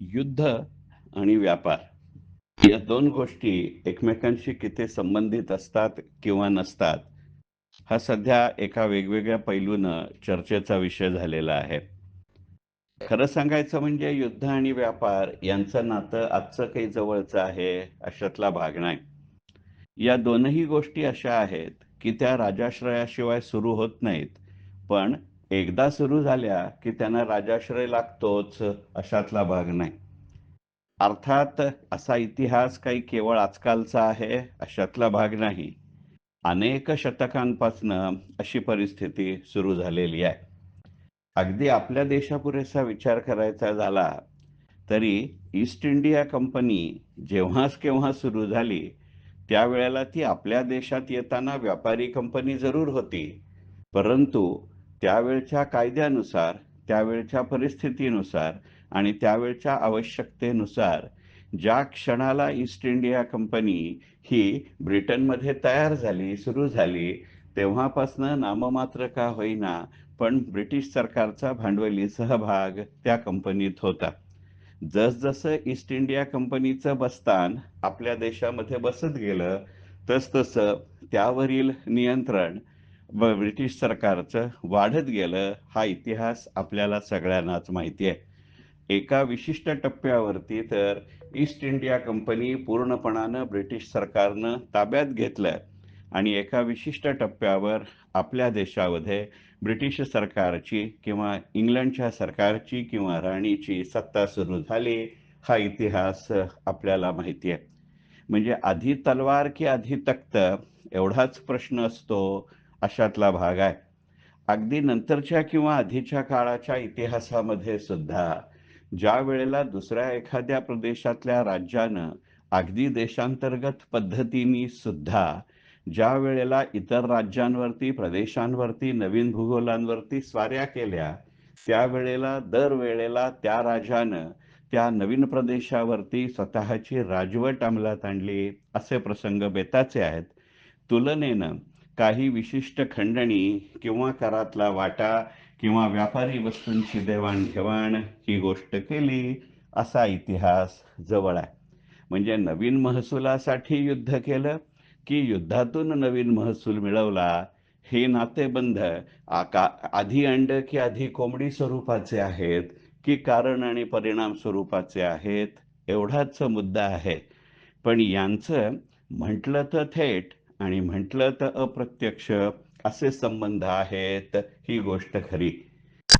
युद्ध आणि व्यापार. या दोन गोष्टी एकमेकांशी किती संबंधित असतात किंवा नसतात हा सध्या एका वेगवेगळ्या पैलूनं चर्चेचा विषय झालेला आहे. खरं सांगायचं म्हणजे युद्ध आणि व्यापार यांचं नातं आजचं काही जवळचं आहे अशातला भाग नाही. या दोनही गोष्टी अशा आहेत की त्या राजाश्रयाशिवाय सुरू होत नाहीत पण एकदा सुरू झाल्या की त्यांना राजाश्रय लागतोच अशातला भाग नाही. अर्थात असा इतिहास काही केवळ आजकालचा आहे अशातला भाग नाही. अनेक शतकांपासनं अशी परिस्थिती सुरू झालेली आहे. अगदी आपल्या देशापुरेसा विचार करायचा झाला तरी ईस्ट इंडिया कंपनी जेव्हाच केव्हा सुरू झाली त्यावेळेला ती आपल्या देशात येताना व्यापारी कंपनी जरूर होती. परंतु त्यावेळच्या कायद्यानुसार त्यावेळच्या परिस्थितीनुसार आणि त्यावेळच्या आवश्यकतेनुसार ज्या क्षणाला ईस्ट इंडिया कंपनी ही ब्रिटनमध्ये तयार झाली सुरू झाली तेव्हापासनं नाममात्र का होईना पण ब्रिटिश सरकारचा भांडवली सहभाग त्या कंपनीत होता. जसजसं ईस्ट इंडिया कंपनीचं बस्तान आपल्या देशामध्ये बसत गेलं तसतसं त्यावरील नियंत्रण ब ब्रिटिश सरकारचं वाढत गेलं हा इतिहास आपल्याला सगळ्यांनाच माहिती आहे. एका विशिष्ट टप्प्यावरती तर ईस्ट इंडिया कंपनी पूर्णपणानं ब्रिटिश सरकारनं ताब्यात घेतलं आणि एका विशिष्ट टप्प्यावर आपल्या देशामध्ये ब्रिटिश सरकारची किंवा इंग्लंडच्या सरकारची किंवा राणीची सत्ता सुरू झाली हा इतिहास आपल्याला माहिती आहे. म्हणजे आधी तलवार की आधी तख्त एवढाच प्रश्न असतो. अशातला भाग आहे. अगदी नंतरच्या किंवा आधीच्या काळाच्या इतिहासामध्ये सुद्धा ज्या वेळेला दुसऱ्या एखाद्या प्रदेशातल्या राज्यानं अगदी देशांतर्गत पद्धतीने सुद्धा ज्या वेळेला इतर राज्यांवरती प्रदेशांवरती नवीन भूगोलांवरती स्वाऱ्या केल्या त्यावेळेला दरवेळेला त्या राजानं त्या नवीन प्रदेशावरती स्वतःची राजवट अंमलात आणली असे प्रसंग बेताचे आहेत. तुलनेनं काही विशिष्ट खंडणी किंवा करातला वाटा किंवा व्यापारी वस्तूंची देवाणघेवाण ही गोष्ट केली असा इतिहास जवळ आहे. म्हणजे नवीन महसुलासाठी युद्ध केलं की युद्धातून नवीन महसूल मिळवला हे नातेबंध आका आधी अंड की आधी कोंबडी स्वरूपाचे आहेत की कारण आणि परिणाम स्वरूपाचे आहेत एवढाच मुद्दा आहे. पण यांचं म्हटलं तर थेट आणि म्हटलं तर अप्रत्यक्ष असे संबंध आहेत ही गोष्ट खरी.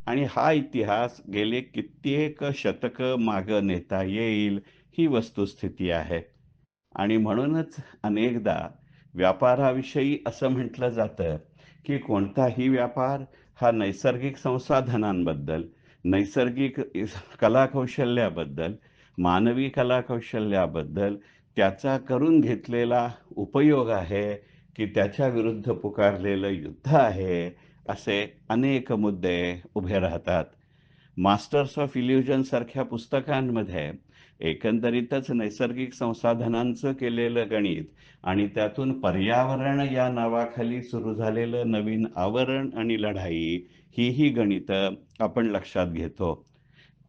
आणि हा इतिहास गेले कित्येक शतक माग नेता येईल ही वस्तुस्थिती आहे. आणि म्हणूनच अनेकदा व्यापाराविषयी असं म्हटलं जातं की कोणताही व्यापार हा नैसर्गिक संसाधनांबद्दल नैसर्गिक कलाकौशल्याबद्दल मानवी कलाकौशल्याबद्दल त्याचा करून घेतलेला उपयोग आहे की त्याच्या विरुद्ध पुकारलेलं युद्ध आहे असे अनेक मुद्दे उभे राहतात. मास्टर्स ऑफ इल्युजन सारख्या पुस्तकांमध्ये एकंदरीतच नैसर्गिक संसाधनांचं केलेलं गणित आणि त्यातून पर्यावरण या नावाखाली सुरू झालेलं नवीन आवरण आणि लढाई ही ही गणितं आपण लक्षात घेतो.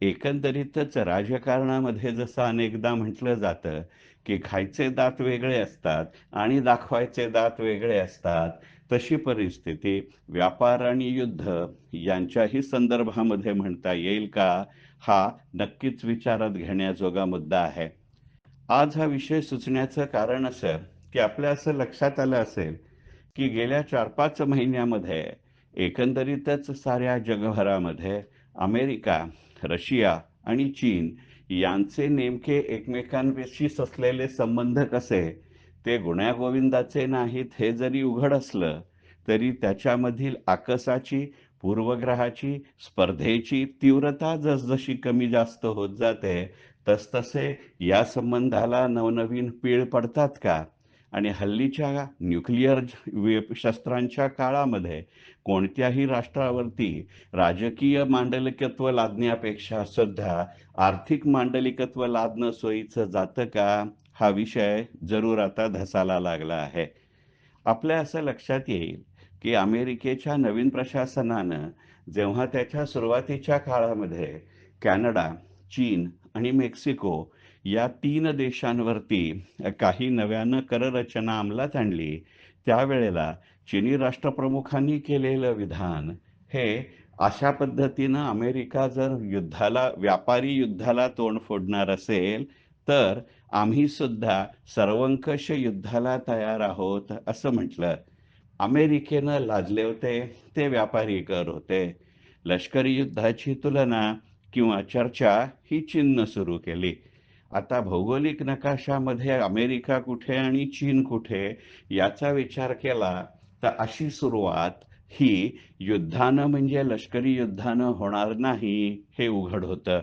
एकंदरीतच राजकारणामध्ये जसं अनेकदा म्हटलं जातं की खायचे दात वेगळे असतात आणि दाखवायचे दात वेगळे असतात तशी परिस्थिती व्यापार आणि युद्ध यांच्याही संदर्भामध्ये म्हणता येईल का? हा नक्कीच विचारात घेण्याजोगा मुद्दा आहे. आज हा विषय सुचण्याचं कारण असं की आपल्या असं लक्षात आलं असेल की गेल्या चार पाच महिन्यामध्ये एकंदरीतच साऱ्या जगभरामध्ये अमेरिका रशिया आणि चीन यांचे नेमके एकमेकांपेशी असलेले संबंध कसे? ते गुण्यागोविंदाचे नाहीत हे जरी उघड असलं तरी त्याच्यामधील आकसाची पूर्वग्रहाची स्पर्धेची तीव्रता जसजशी कमी जास्त होत जाते तसतसे या संबंधाला नवनवीन पीळ पडतात का? आणि हल्लीच्या न्यूक्लिअर शस्त्रांच्या काळामध्ये कोणत्याही राष्ट्रावरती राजकीय मांडलिकत्व लादण्यापेक्षा सुद्धा आर्थिक मांडलिकत्व लादणं सोयीचं जातं का? हा विषय जरूर आता धसाला लागला आहे. आपल्या असं लक्षात येईल की अमेरिकेच्या नवीन प्रशासनानं जेव्हा त्याच्या सुरुवातीच्या काळामध्ये कॅनडा चीन आणि मेक्सिको या तीन देशांवरती काही नव्यानं कररचना अंमलात आणली त्यावेळेला चिनी राष्ट्रप्रमुखांनी केलेलं विधान हे अशा पद्धतीनं अमेरिका जर युद्धाला व्यापारी युद्धाला तोंड फोडणार असेल तर आम्ही सुद्धा सर्वंकष युद्धाला तयार आहोत असं म्हटलं. अमेरिकेनं लादले होते ते व्यापारी कर होते. लष्करी युद्धाची तुलना किंवा चर्चा ही चीननं सुरू केली. आता भौगोलिक नकाशामध्ये अमेरिका कुठे आणि चीन कुठे याचा विचार केला तर अशी सुरुवात ही युद्धानं म्हणजे लष्करी युद्धानं होणार नाही हे उघड होतं.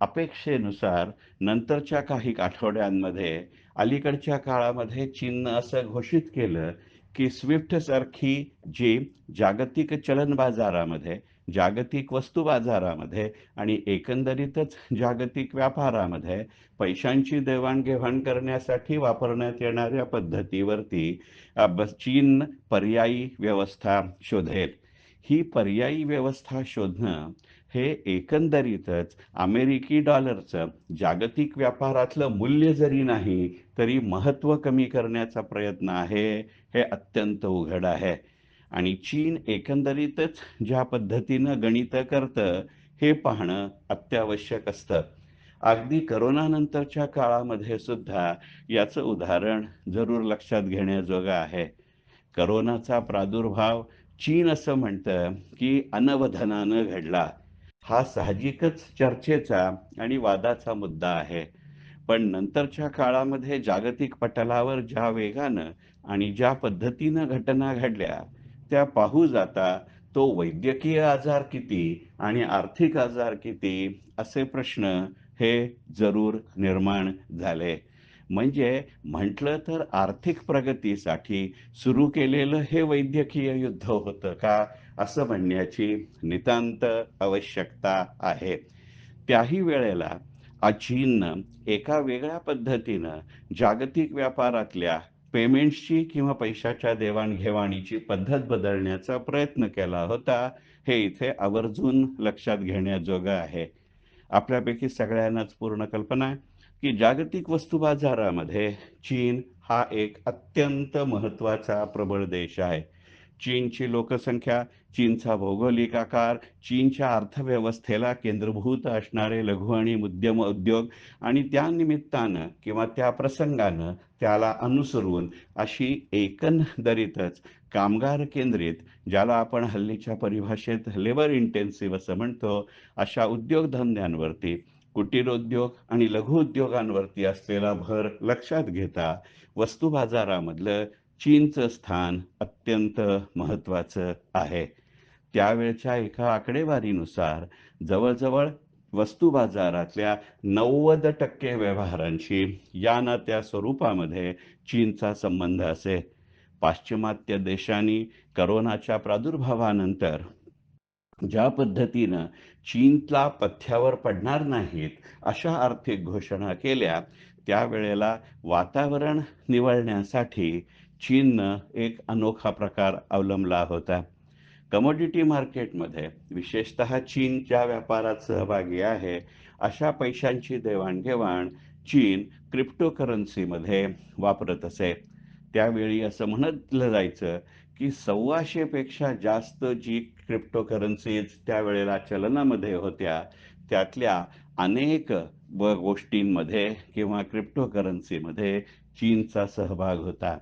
अपेक्षेनुसार नंतरच्या काही आठवड्यांमध्ये अलीकडच्या काळामध्ये चीननं असं घोषित केलं की स्विफ्ट सारखी जी जागतिक चलन बाजारामध्ये जागतिक वस्तू बाजारामध्ये आणि एकंदरीतच जागतिक व्यापारामध्ये पैशांची देवाणघेवाण करण्यासाठी वापरण्यात येणाऱ्या पद्धतीवरती चीन पर्यायी व्यवस्था शोधेल. ही पर्यायी व्यवस्था शोधणं हे एकंदरीतच अमेरिकी डॉलरचं जागतिक व्यापारातलं मूल्य जरी नाही तरी महत्त्व कमी करण्याचा प्रयत्न आहे हे अत्यंत उघड आहे. आणि चीन एकंदरीतच ज्या पद्धतीनं गणित करतं हे पाहणं अत्यावश्यक असतं. अगदी करोनानंतरच्या काळामध्ये सुद्धा याचं उदाहरण जरूर लक्षात घेण्याजोगं आहे. करोनाचा प्रादुर्भाव चीन असं म्हणतं की अनवधनानं घडला. हा साहजिकच चर्चेचा आणि वादाचा मुद्दा आहे. पण नंतरच्या काळामध्ये जागतिक पटलावर ज्या वेगानं आणि ज्या पद्धतीनं घटना घडल्या त्या पाहू जाता तो वैद्यकीय आजार किती आणि आर्थिक आजार किती असे प्रश्न हे जरूर निर्माण झाले. म्हणजे म्हटलं तर आर्थिक प्रगतीसाठी सुरू केलेलं हे वैद्यकीय युद्ध होतं का? असं म्हणण्याची नितांत आवश्यकता आहे. त्याही वेळेला चीननं एका वेगळ्या पद्धतीनं जागतिक व्यापारातल्या पेमेंट्सची किंवा पैशाच्या देवाणघेवाणीची पद्धत बदलण्याचा प्रयत्न केला होता. हे इथे आवर्जून लक्षात घेण्याजोगं आहे. आपल्यापैकी सगळ्यांनाच पूर्ण कल्पना आहे की जागतिक वस्तू बाजारामध्ये चीन हा एक अत्यंत महत्त्वाचा प्रबळ देश आहे. चीनची लोकसंख्या चीनचा भौगोलिक आकार चीनच्या अर्थव्यवस्थेला केंद्रभूत असणारे लघु आणि मध्यम उद्योग आणि त्या निमित्तानं किंवा त्या प्रसंगानं त्याला अनुसरून अशी एकंदरीतच कामगार केंद्रित ज्याला आपण हल्लीच्या परिभाषेत लेबर इंटेन्सिव्ह असं म्हणतो अशा उद्योगधंद्यांवरती कुटीरोद्योग आणि लघु उद्योगांवरती असलेला भर लक्षात घेता वस्तू बाजारामधलं चीनचं स्थान अत्यंत महत्वाचं आहे. त्यावेळच्या एका आकडेवारीनुसार जवळजवळ वस्तू बाजारातल्या नव्वद टक्के व्यवहारांशी या ना त्या स्वरूपामध्ये चीनचा संबंध असे. पाश्चिमात्य देशांनी करोनाच्या प्रादुर्भावानंतर ज्या पद्धतीनं चीनला पथ्यावर पडणार नाहीत अशा आर्थिक घोषणा केल्या त्यावेळेला वातावरण निवळण्यासाठी चीननं एक अनोखा प्रकार अवलंबला होता. कमोडिटी मार्केटमध्ये विशेषतः चीनच्या व्यापारात सहभागी आहे अशा पैशांची देवाणघेवाण चीन क्रिप्टोकरन्सीमध्ये वापरत असे. त्यावेळी असं म्हणतलं जायचं की सव्वाशेपेक्षा जास्त जी क्रिप्टोकरन्सीज त्यावेळेला चलनामध्ये होत्या त्यातल्या अनेक ब गोष्टींमध्ये किंवा क्रिप्टोकरन्सीमध्ये चीनचा सहभाग होता.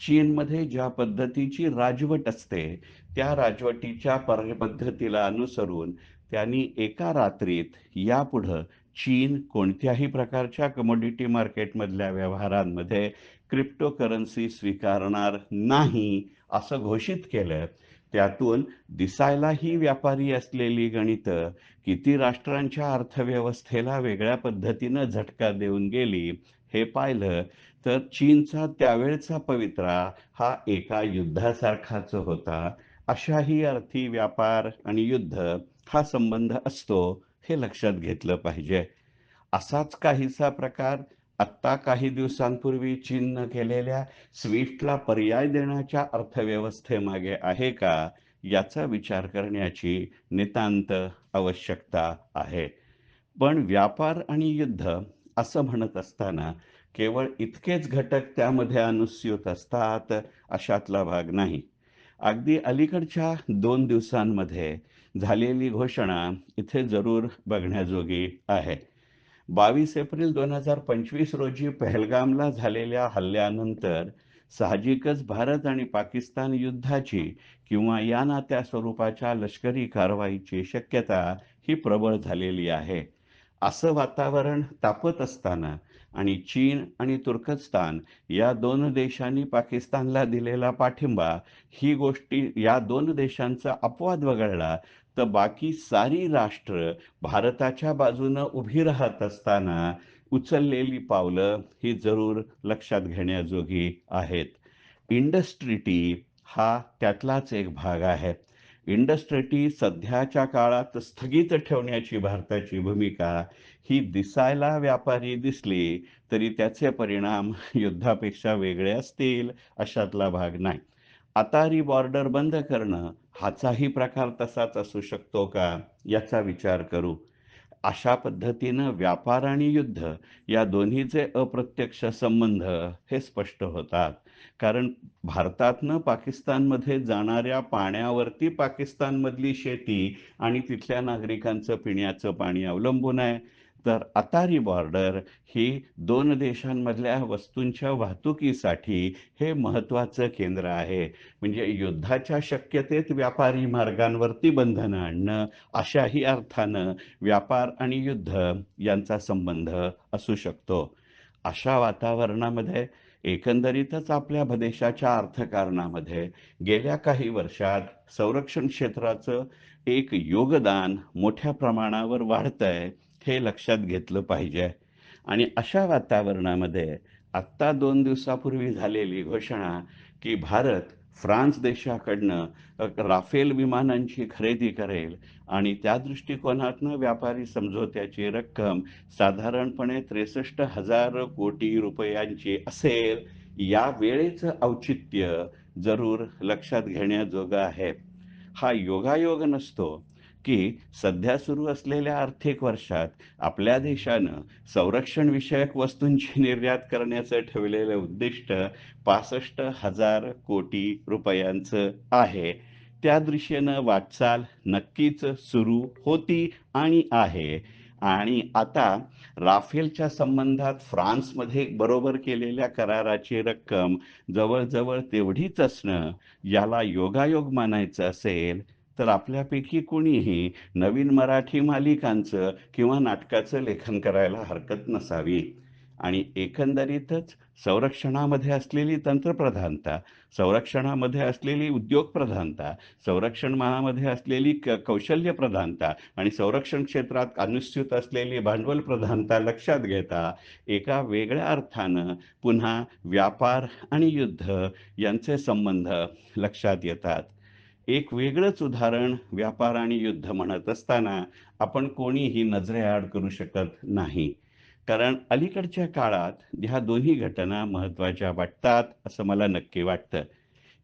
चीनमध्ये ज्या पद्धतीची राजवट असते त्या राजवटीच्या पद्धतीला अनुसरून त्यांनी एका रात्रीत यापुढं चीन कोणत्याही प्रकारच्या कमोडिटी मार्केटमधल्या व्यवहारांमध्ये क्रिप्टोकरन्सी स्वीकारणार नाही असं घोषित केलं. त्यातून दिसायलाही व्यापारी असलेली गणितं किती राष्ट्रांच्या अर्थव्यवस्थेला वेगळ्या पद्धतीनं झटका देऊन गेली हे पाहिलं तर चीनचा त्यावेळचा पवित्रा हा एका युद्धासारखाच होता. अशाही अर्थी व्यापार आणि युद्ध हा संबंध असतो हे लक्षात घेतलं पाहिजे. असाच काहीसा प्रकार आत्ता काही दिवसांपूर्वी चीननं केलेल्या स्विफ्टला पर्याय देण्याच्या अर्थव्यवस्थेमागे आहे का याचा विचार करण्याची नितांत आवश्यकता आहे. पण व्यापार आणि युद्ध असं म्हणत असताना केवळ इतकेच घटक त्यामध्ये अनुस्यूत असतात अशातला भाग नाही. अगदी अलीकडच्या दोन दिवसांमध्ये झालेली घोषणा इथे जरूर बघण्याजोगी आहे. बावीस एप्रिल दोन हजार पंचवीस रोजी पहलगामला झालेल्या हल्ल्यानंतर साहजिकच भारत आणि पाकिस्तान युद्धाची किंवा या नात्या स्वरूपाच्या लष्करी कारवाईची शक्यता ही प्रबळ झालेली आहे. असं वातावरण तापत असताना आणि चीन आणि तुर्कस्तान या दोन देशांनी पाकिस्तानला दिलेला पाठिंबा ही गोष्टी या दोन देशांचा अपवाद वगळला तर बाकी सारी राष्ट्र भारताच्या बाजूनं उभी राहत असताना उचललेली पावलं ही जरूर लक्षात घेण्याजोगी आहेत. इंडस्ट्रीटी हा त्यातलाच एक भाग आहे. इंडस्ट्रीटी सध्याच्या काळात स्थगित ठेवण्याची भारताची भूमिका ही दिसायला व्यापारी दिसली तरी त्याचे परिणाम युद्धापेक्षा वेगळे असतील अशातला भाग नाही. आता बॉर्डर बंद करणं हाचाही प्रकार तसाच असू शकतो का? याचा विचार करू. अशा पद्धतीनं व्यापार आणि युद्ध या दोन्हीचे अप्रत्यक्ष संबंध हे स्पष्ट होतात. कारण भारतातनं पाकिस्तानमध्ये जाणाऱ्या पाण्यावरती पाकिस्तानमधली शेती आणि तिथल्या नागरिकांचं पिण्याचं पाणी अवलंबून आहे. तर अतारी बॉर्डर ही दोन देशांमधल्या वस्तूंच्या वाहतुकीसाठी हे महत्त्वाचं केंद्र आहे. म्हणजे युद्धाच्या शक्यतेत व्यापारी मार्गांवरती बंधनं आणणं अशाही अर्थानं व्यापार आणि युद्ध यांचा संबंध असू शकतो. अशा वातावरणामध्ये एकंदरीतच आपल्या देशाच्या अर्थकारणामध्ये गेल्या काही वर्षात संरक्षण क्षेत्राचं एक योगदान मोठ्या प्रमाणावर वाढतंय. हे लक्षात घेतलं पाहिजे. आणि अशा वातावरणामध्ये आत्ता दोन दिवसापूर्वी झालेली घोषणा की भारत फ्रान्स देशाकडनं राफेल विमानांची खरेदी करेल आणि त्या दृष्टिकोनातनं व्यापारी समझोत्याची रक्कम साधारणपणे त्रेसष्ट हजार कोटी रुपयांची असेल या वेळेचं औचित्य जरूर लक्षात घेण्याजोगं आहे. हा योगायोग नसतो. की सध्या सुरू असलेल्या आर्थिक वर्षात आपल्या देशानं संरक्षण विषयक वस्तूंची निर्यात करण्याचं ठेवलेलं उद्दिष्ट पासष्ट हजार कोटी रुपयांचं आहे. त्या दृष्टीनं वाटचाल नक्कीच सुरू होती आणि आहे. आणि आता राफेलच्या संबंधात फ्रान्समध्ये बरोबर केलेल्या कराराची रक्कम जवळजवळ तेवढीच असणं याला योगायोग मानायचं असेल तर आपल्यापैकी कोणीही नवीन मराठी मालिकांचं किंवा नाटकाचं लेखन करायला हरकत नसावी. आणि एकंदरीतच संरक्षणामध्ये असलेली तंत्रप्रधानता संरक्षणामध्ये असलेली उद्योग प्रधानता संरक्षणामध्ये असलेली क कौशल्य प्रधानता आणि संरक्षण क्षेत्रात अनुस्यूत असलेली भांडवल प्रधानता लक्षात घेता एका वेगळ्या अर्थानं पुन्हा व्यापार आणि युद्ध यांचे संबंध लक्षात येतात. एक वेगळंच उदाहरण व्यापार आणि युद्ध म्हणत असताना आपण कोणीही नजरेआड करू शकत नाही. कारण अलीकडच्या काळात ह्या दोन्ही घटना महत्त्वाच्या वाटतात असं मला नक्की वाटतं.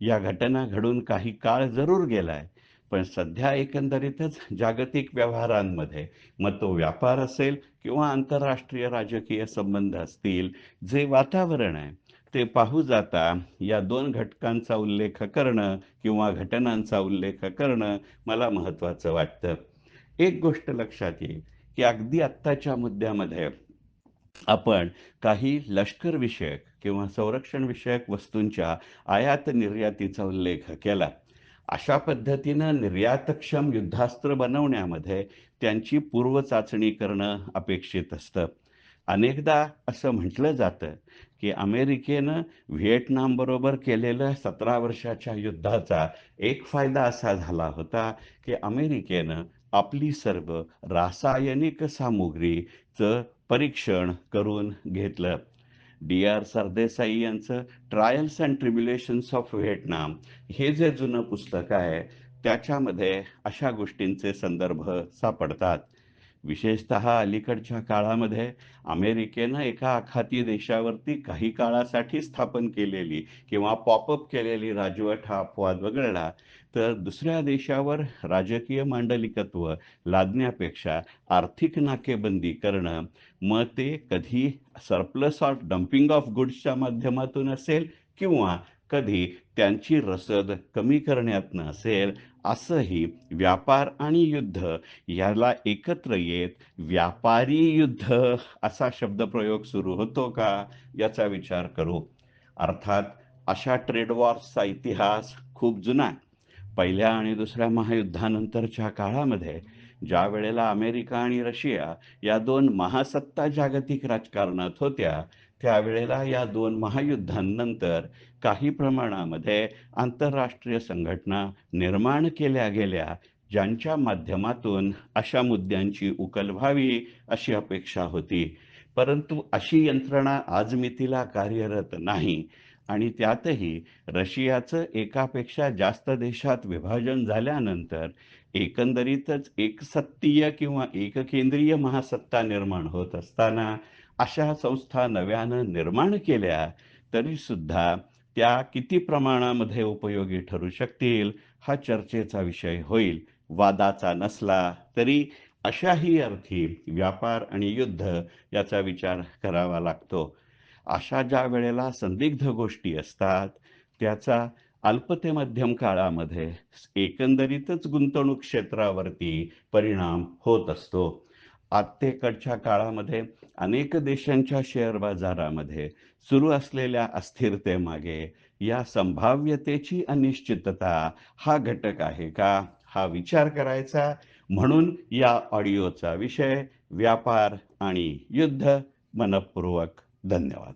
या घटना घडून काही काळ जरूर गेलाय पण सध्या एकंदरीतच जागतिक व्यवहारांमध्ये मग तो व्यापार असेल किंवा आंतरराष्ट्रीय राजकीय संबंध असतील जे वातावरण आहे ते पाहू जाता या दोन घटकांचा उल्लेख करणं किंवा घटनांचा उल्लेख करणं मला महत्त्वाचं वाटतं. एक गोष्ट लक्षात येईल की अगदी आत्ताच्या मुद्द्यामध्ये आपण काही लष्कर विषयक किंवा संरक्षण विषयक वस्तूंच्या आयात निर्यातीचा उल्लेख केला. अशा पद्धतीनं निर्यातक्षम युद्धास्त्र बनवण्यामध्ये त्यांची पूर्वचाचणी करणं अपेक्षित असतं. अनेकदा असं म्हटलं जातं की अमेरिकेनं व्हिएटनामबरोबर केलेल्या सतरा वर्षाच्या युद्धाचा एक फायदा असा झाला होता की अमेरिकेनं आपली सर्व रासायनिक सामुग्रीचं परीक्षण करून घेतलं. डी आर सरदेसाई यांचं trials and tribulations of Vietnam हे जे जुनं पुस्तक आहे त्याच्यामध्ये अशा गोष्टींचे संदर्भ सापडतात. विशेषतः अलीकडच्या काळामध्ये अमेरिकेनं एका आखाती देशावरती काही काळासाठी स्थापन केलेली किंवा पॉपअप केलेली राजवट हा अपवाद वगळला तर दुसऱ्या देशावर राजकीय मांडलिकत्व लादण्यापेक्षा आर्थिक नाकेबंदी करणं मग ते कधी सरप्लस ऑफ डम्पिंग ऑफ गुड्सच्या माध्यमातून असेल किंवा कधी त्यांची रसद कमी करण्यातनं असेल असंही व्यापार आणि युद्ध याला एकत्र येत व्यापारी युद्ध असा शब्दप्रयोग सुरू होतो का याचा विचार करू. अर्थात अशा ट्रेड वॉर्सचा इतिहास खूप जुना आहे. पहिल्या आणि दुसऱ्या महायुद्धानंतरच्या काळामध्ये ज्या वेळेला अमेरिका आणि रशिया या दोन महासत्ता जागतिक राजकारणात होत्या त्यावेळेला या दोन महायुद्धांनंतर काही प्रमाणामध्ये आंतरराष्ट्रीय संघटना निर्माण केल्या गेल्या ज्यांच्या माध्यमातून अशा मुद्द्यांची उकल व्हावी अशी अपेक्षा होती. परंतु अशी यंत्रणा आज मितीला कार्यरत नाही आणि त्यातही रशियाचं एकापेक्षा जास्त देशात विभाजन झाल्यानंतर एकंदरीतच एकसत्तीय किंवा एककेंद्रीय महासत्ता निर्माण होत असताना अशा संस्था नव्यानं निर्माण केल्या तरी सुद्धा त्या किती प्रमाणामध्ये उपयोगी ठरू शकतील हा चर्चेचा विषय होईल. वादाचा नसला तरी अशाही अर्थी व्यापार आणि युद्ध याचा विचार करावा लागतो. अशा ज्या वेळेला संदिग्ध गोष्टी असतात त्याचा अल्प ते मध्यम काळामध्ये एकंदरीतच गुंतवणूक क्षेत्रावरती परिणाम होत असतो. आत्तेकडच्या काळामध्ये अनेक देशांच्या शेअर बाजारामध्ये सुरू असलेल्या अस्थिरतेमागे या संभाव्यतेची अनिश्चितता हा घटक आहे का? हा विचार करायचा. म्हणून या ऑडिओचा विषय व्यापार आणि युद्ध मनपूर्वक. धन्यवाद.